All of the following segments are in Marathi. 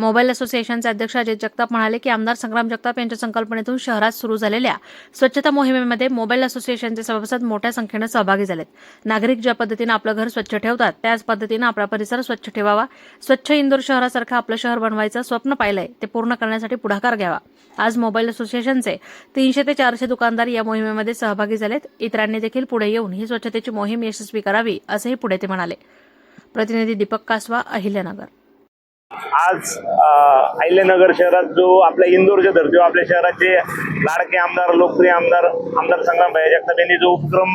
मोबाईल असोसिएशनचे अध्यक्ष अजय जगताप म्हणाले की आमदार संग्राम जगताप यांच्या संकल्पनेतून शहरात सुरू झालेल्या स्वच्छता मोहिमेमध्ये मोबाईल असोसिएशनचे सभासद मोठ्या संख्येनं सहभागी झालेत. नागरिक ज्या पद्धतीनं आपलं घर स्वच्छ ठेवतात त्याच पद्धतीनं आपला परिसर स्वच्छ ठेवावा. स्वच्छ इंदोर शहरासारखं आपलं शहर बनवायचं स्वप्न पाहिलंय ते पूर्ण करण्यासाठी पुढाकार घ्यावा. आज मोबाईल असोसिएशनचे तीनशे ते चारशे दुकानदार या मोहिमेमध्ये सहभागी झालेत. इतरांनी देखील पुढे येऊन ही स्वच्छतेची मोहीम यशस्वी करावी असंही पुढे ते म्हणाले. प्रतिनिधी दीपक कासवा अहिल्यानगर. आज अहिल्यानगर शहरात जो आपल्या इंदोरच्या धर्तीवर आपल्या शहराचे लाडके आमदार लोकप्रिय आमदार आमदार संग्राम भाई जगताप यांनी जो उपक्रम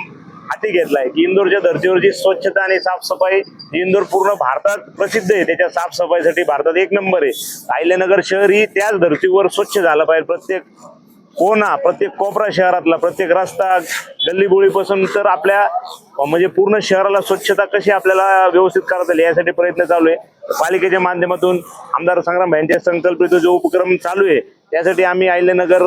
हाती घेतलाय की इंदोरच्या धर्तीवर जी स्वच्छता आणि साफसफाई इंदोर पूर्ण भारतात प्रसिद्ध आहे त्याच्या साफसफाईसाठी भारतात एक नंबर आहे. अहिल्यानगर शहर ही त्याच धर्तीवर स्वच्छ झालं पाहिजे. प्रत्येक कोणा प्रत्येक कोपरा शहरातला प्रत्येक रस्ता गल्लीबोळीपासून तर आपल्या म्हणजे पूर्ण शहराला स्वच्छता कशी आपल्याला व्यवस्थित करता येईल यासाठी प्रयत्न चालू आहे. पालिकेच्या माध्यमातून आमदार संग्राम यांच्या संकल्पित जो उपक्रम चालू आहे त्यासाठी आम्ही अहिल्यानगर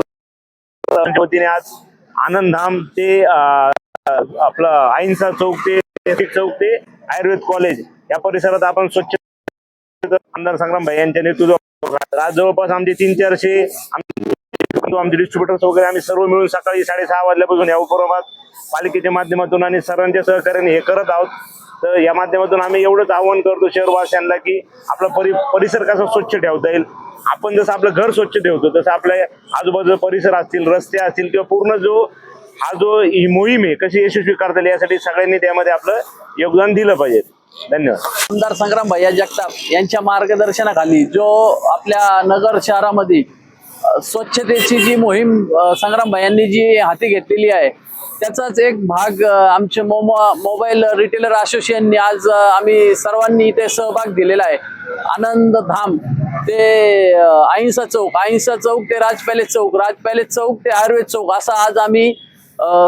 वतीने आज आनंदधाम ते आपलं अहिंसा चौक ते चौक ते आयुर्वेद कॉलेज या परिसरात आपण स्वच्छ आमदार संग्राम भाई यांच्या नेतृत्वात आज जवळपास आमचे तीन चारशे आमचे डिस्ट्रीब्युटर्स वगैरे आम्ही सर्व मिळून सकाळी साडेसहा वाजल्यापासून या उपक्रमात पालिकेच्या माध्यमातून आणि सर्वांच्या सहकार्याने हे करत आहोत. तर या माध्यमातून आम्ही एवढंच आव्हान करतो शहरवासियांना की आपला परि परिसर कसा स्वच्छ ठेवता येईल. आपण जसं आपलं घर स्वच्छ ठेवतो तसं आपल्या आजूबाजूचा परिसर असतील रस्ते असतील किंवा पूर्ण जो हा जो ही मोहीम आहे कशी यशस्वी करता येईल यासाठी सगळ्यांनी त्यामध्ये आपलं योगदान दिलं पाहिजे. धन्यवाद. आमदार संग्राम भैया जगताप यांच्या मार्गदर्शनाखाली जो आपल्या नगर शहरामध्ये स्वच्छतेची जी मोहीम संग्राम भायांनी जी हाती घेतलेली आहे त्याचाच एक भाग आमचे मोमो मोबाईल रिटेलर असोसिएशननी आज आम्ही सर्वांनी इथे सहभाग दिलेला आहे. आनंद धाम ते अहिंसा चौक अहिंसा चौक ते राज पॅलेस चौक राज पॅलेस चौक ते आयुर्वेद चौक असा आज आम्ही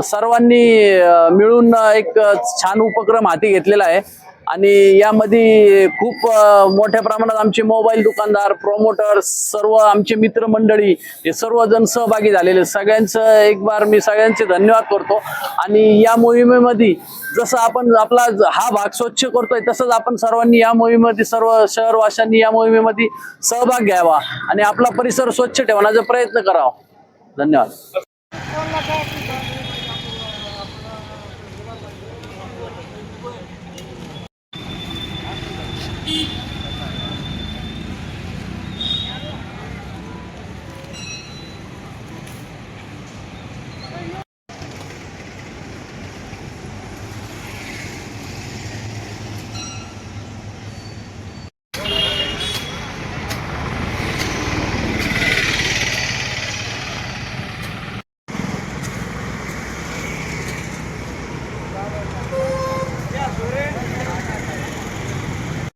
सर्वांनी मिळून एक छान उपक्रम हाती घेतलेला आहे. आणि यामध्ये खूप मोठ्या प्रमाणात आमचे मोबाईल दुकानदार प्रोमोटर सर्व आमचे मित्रमंडळी हे सर्वजण सहभागी झालेले. सगळ्यांचं एक बार मी सगळ्यांचे धन्यवाद करतो. आणि या मोहिमेमध्ये जसं आपण आपला हा भाग स्वच्छ करतोय तसंच आपण सर्वांनी या मोहिमेमध्ये सर्व शहरवाशांनी या मोहिमेमध्ये सहभाग घ्यावा आणि आपला परिसर स्वच्छ ठेवण्याचा प्रयत्न करावा. धन्यवाद. हो, পার্টির